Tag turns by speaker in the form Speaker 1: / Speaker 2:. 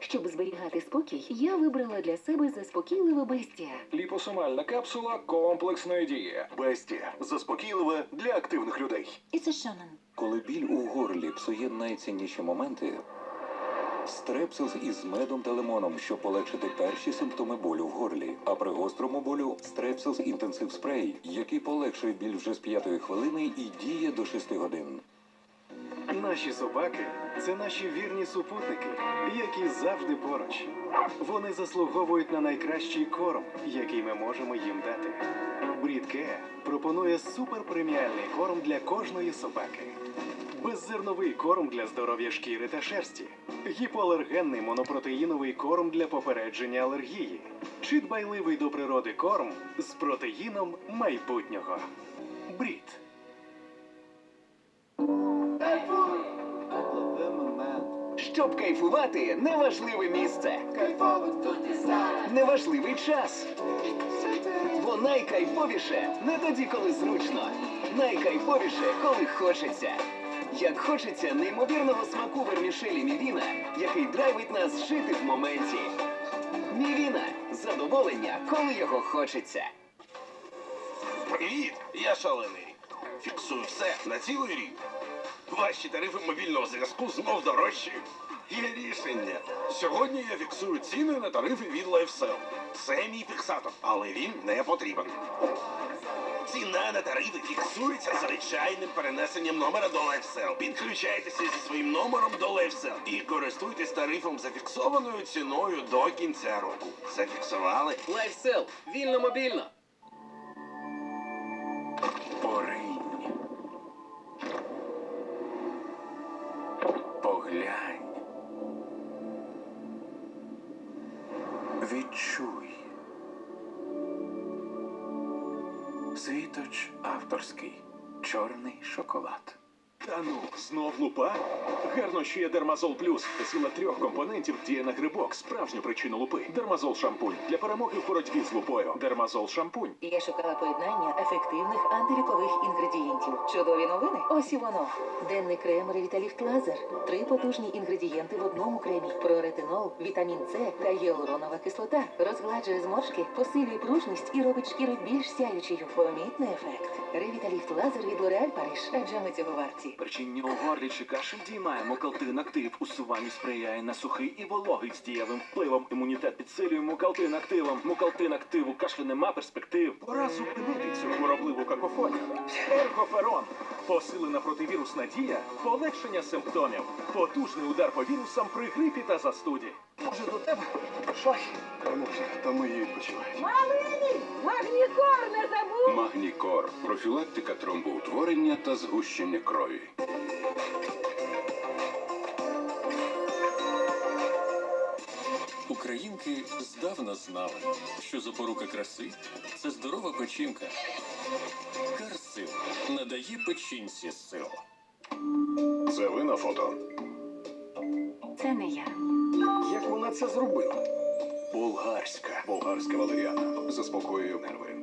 Speaker 1: Щоб зберігати спокій, я вибрала для себе заспокійливе бестія.
Speaker 2: Ліпосомальна капсула комплексної дії.
Speaker 3: Бестія заспокійливе для активних людей.
Speaker 4: It's a shaman.
Speaker 5: Коли біль у горлі псує найцінніші моменти, стрепсилс із медом та лимоном, щоб полегшити перші симптоми болю в горлі. А при гострому болю стрепсилс інтенсив спрей, який полегшує біль вже з п'ятої хвилини і діє до 6 годин.
Speaker 3: Наші собаки це наші вірні супутники, які завжди поруч. Вони заслуговують на найкращий корм, який ми можемо їм дати. Брідке пропонує суперпреміальний корм для кожної собаки. Беззерновий корм для здоров'я шкіри та шерсті, гіпоалергенний монопротеїновий корм для попередження алергії, чи дбайливий до природи корм з протеїном майбутнього. Брід.
Speaker 6: Щоб кайфувати, неважливе місце. Неважливий час. Бо найкайфовіше не тоді, коли зручно. Найкайфовіше, коли хочеться. Як хочеться неймовірного смаку вермішелі Мівіна, який драйвить нас жити в моменті. Мівіна задоволення, коли його хочеться.
Speaker 7: Привіт, я шалений рік. Фіксую все на цілий рік. Ваші тарифи мобільного зв'язку знов дорожчі. Є рішення. Сьогодні я фіксую ціни на тарифи від LifeSell. Це мій фіксатор, але він не потрібен. Ціна на тарифи фіксується звичайним перенесенням номера до LifeSell. Підключайтеся зі своїм номером до LifeSell і користуйтесь тарифом за фіксованою ціною до кінця року. Зафіксували?
Speaker 6: Лайфсел, вільно мобільно.
Speaker 3: Відчуй. Світоч авторський. Чорний шоколад.
Speaker 8: Та ну, знов лупа? Гарно, що є Дермазол Плюс. Сила трьох компонентів діє на грибок, справжню причину лупи. Дермазол шампунь для перемоги в боротьбі з лупою. Дермазол шампунь.
Speaker 1: Я шукала поєднання ефективних антивікових інгредієнтів. Чудові новини. Ось і воно. Денний крем Ревіталіфт Лазер. Три потужні інгредієнти в одному кремі: проретинол, вітамін С та гіалуронова кислота. Розгладжує зморшки, посилює пружність і робить шкіру більш сяючою. Помітний ефект. Ревіталіфт Лазер від L'Oréal Париж. Адже ми цього варті.
Speaker 9: Горлі чи кашель діймає мукалтин актив. Усуванню сприяє на сухий і вологий з дієвим впливом. Імунітет підсилює мукалтин активом. Мукалтин актив у кашлю нема перспектив.
Speaker 8: Пора зупинити цю хворобливу какофонію. Ергоферон. Посилена противірусна дія, полегшення симптомів, потужний удар по вірусам при грипі та застуді.
Speaker 3: Може до тебе? Може, там мої відпочивають.
Speaker 5: Магнікор профілактика тромбоутворення та згущення крові.
Speaker 10: Українки здавна знали, що запорука краси це здорова печінка. Карсил надає печінці сил.
Speaker 3: Це ви на фото.
Speaker 1: Це не я.
Speaker 3: Як вона це зробила? Болгарська. Болгарська валеріана. Заспокоює нерви.